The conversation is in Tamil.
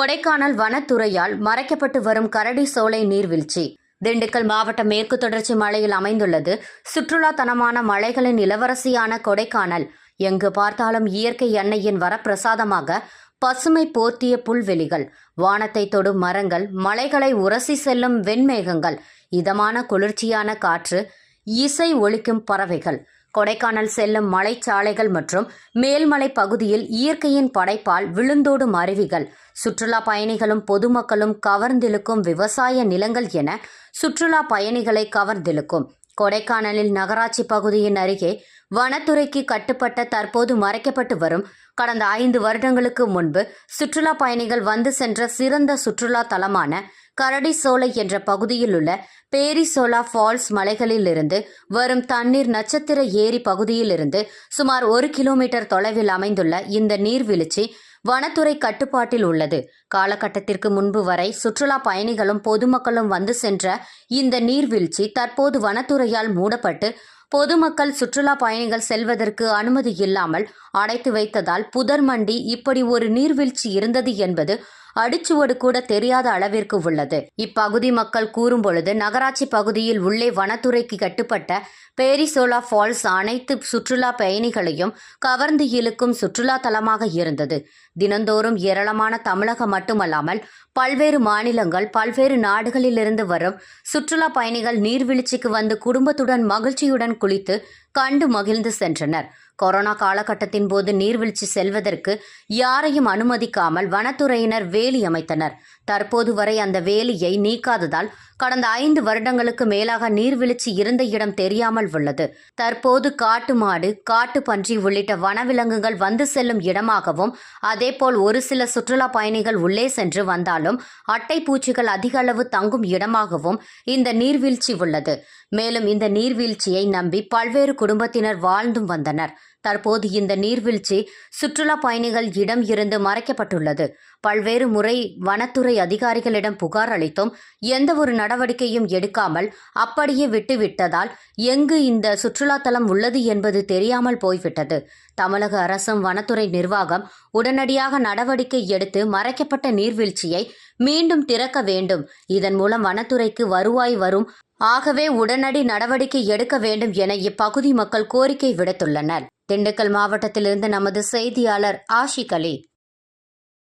கொடைக்கானல் வனத்துறையால் மறைக்கப்பட்டு வரும் கரடி சோலை நீர்வீழ்ச்சி. திண்டுக்கல் மாவட்ட மேற்கு தொடர்ச்சி மலையில் அமைந்துள்ளது. சுற்றுலாத்தனமான மலைகளின் இளவரசியான கொடைக்கானல். எங்கு பார்த்தாலும் இயற்கை எண்ணெயின் வரப்பிரசாதமாக பசுமை போர்த்திய புல்வெளிகள் வானத்தை தொடும் மரங்கள் மலைகளை உரசி செல்லும் வெண்மேகங்கள் இதமான குளிர்ச்சியான காற்று இசை ஒழிக்கும் பறவைகள். கொடைக்கானல் செல்லும் மலைச்சாலைகள் மற்றும் மேல்மலை பகுதியில் இயற்கையின் படைப்பால் விழுந்தோடும் அருவிகள் சுற்றுலா பயணிகளும் பொதுமக்களும் கவர்ந்திழுக்கும் விவசாய நிலங்கள் என சுற்றுலா பயணிகளை கவர்ந்திழுக்கும். கொடைக்கானலில் நகராட்சி பகுதியின் அருகே வனத்துறைக்கு கட்டுப்பட்ட தற்போது மறைக்கப்பட்டு வரும் கடந்த ஐந்து வருடங்களுக்கு முன்பு சுற்றுலா பயணிகள் வந்து சென்ற சிறந்த சுற்றுலா தலமான கரடிசோலை என்ற பகுதியில் உள்ள பேரிசோலா ஃபால்ஸ் மலைகளிலிருந்து வரும் தண்ணீர் நட்சத்திர ஏரி பகுதியிலிருந்து சுமார் ஒரு கிலோமீட்டர் தொலைவில் அமைந்துள்ள இந்த நீர்வீழ்ச்சி வனத்துறை கட்டுப்பாட்டில் உள்ளது. காலகட்டத்திற்கு முன்பு வரை சுற்றுலா பயணிகளும் பொதுமக்களும் வந்து சென்ற இந்த நீர்வீழ்ச்சி தற்போது வனத்துறையால் மூடப்பட்டு பொதுமக்கள் சுற்றுலா பயணிகள் செல்வதற்கு அனுமதி இல்லாமல் அடைத்து வைத்ததால் புதர் மண்டி இப்படி ஒரு நீர்வீழ்ச்சி இருந்தது என்பது அடிச்சுவடு கூட தெரியாத அளவிற்கு உள்ளது. இப்பகுதி மக்கள் கூறும் பொழுது நகராட்சி பகுதியில் உள்ளே வனத்துறைக்கு கட்டுப்பட்ட பேரிசோலா ஃபால்ஸ் அனைத்து சுற்றுலா பயணிகளையும் கவர்ந்து இழுக்கும் சுற்றுலா தலமாக இருந்தது. தினந்தோறும் ஏராளமான தமிழகம் மட்டுமல்லாமல் பல்வேறு மாநிலங்கள் பல்வேறு நாடுகளிலிருந்து வரும் சுற்றுலா பயணிகள் நீர்வீழ்ச்சிக்கு வந்து குடும்பத்துடன் மகிழ்ச்சியுடன் குளித்து கண்டு மகிழ்ந்து சென்றனர். கொரோனா காலகட்டத்தின் போது நீர்வீழ்ச்சி செல்வதற்கு யாரையும் அனுமதிக்காமல் வனத்துறையினர் வேலி அமைத்தனர். தற்போது வரை அந்த வேலியை நீக்காததால் கடந்த ஐந்து வருடங்களுக்கு மேலாக நீர்வீழ்ச்சி இருந்த இடம் தெரியாமல் உள்ளது. தற்போது காட்டு மாடு காட்டு பன்றி உள்ளிட்ட வனவிலங்குகள் வந்து செல்லும் இடமாகவும் அதேபோல் ஒரு சில சுற்றுலா பயணிகள் உள்ளே சென்று வந்தாலும் அட்டை பூச்சிகள் அதிக அளவு தங்கும் இடமாகவும் இந்த நீர்வீழ்ச்சி உள்ளது. மேலும் இந்த நீர்வீழ்ச்சியை நம்பி பல்வேறு குடும்பத்தினர் வாழ்ந்தும் வந்தனர். தற்போது இந்த நீர்வீழ்ச்சி சுற்றுலா பயணிகள் இடம் இருந்து மறைக்கப்பட்டுள்ளது. பல்வேறு முறை வனத்துறை அதிகாரிகளிடம் புகார் அளித்தும் எந்த ஒரு நடவடிக்கையும் எடுக்காமல் அப்படியே விட்டுவிட்டதால் எங்கு இந்த சுற்றுலா தலம் உள்ளது என்பது தெரியாமல் போய்விட்டது. தமிழக அரசும் வனத்துறை நிர்வாகம் உடனடியாக நடவடிக்கை எடுத்து மறைக்கப்பட்ட நீர்வீழ்ச்சியை மீண்டும் திறக்க வேண்டும். இதன் மூலம் வனத்துறைக்கு வருவாய் வரும் ஆகவே உடனடி நடவடிக்கை எடுக்க வேண்டும் என இப்பகுதி மக்கள் கோரிக்கை விடுத்துள்ளனர். திண்டுக்கல் மாவட்டத்திலிருந்து நமது செய்தியாளர் ஆஷிக் அலி.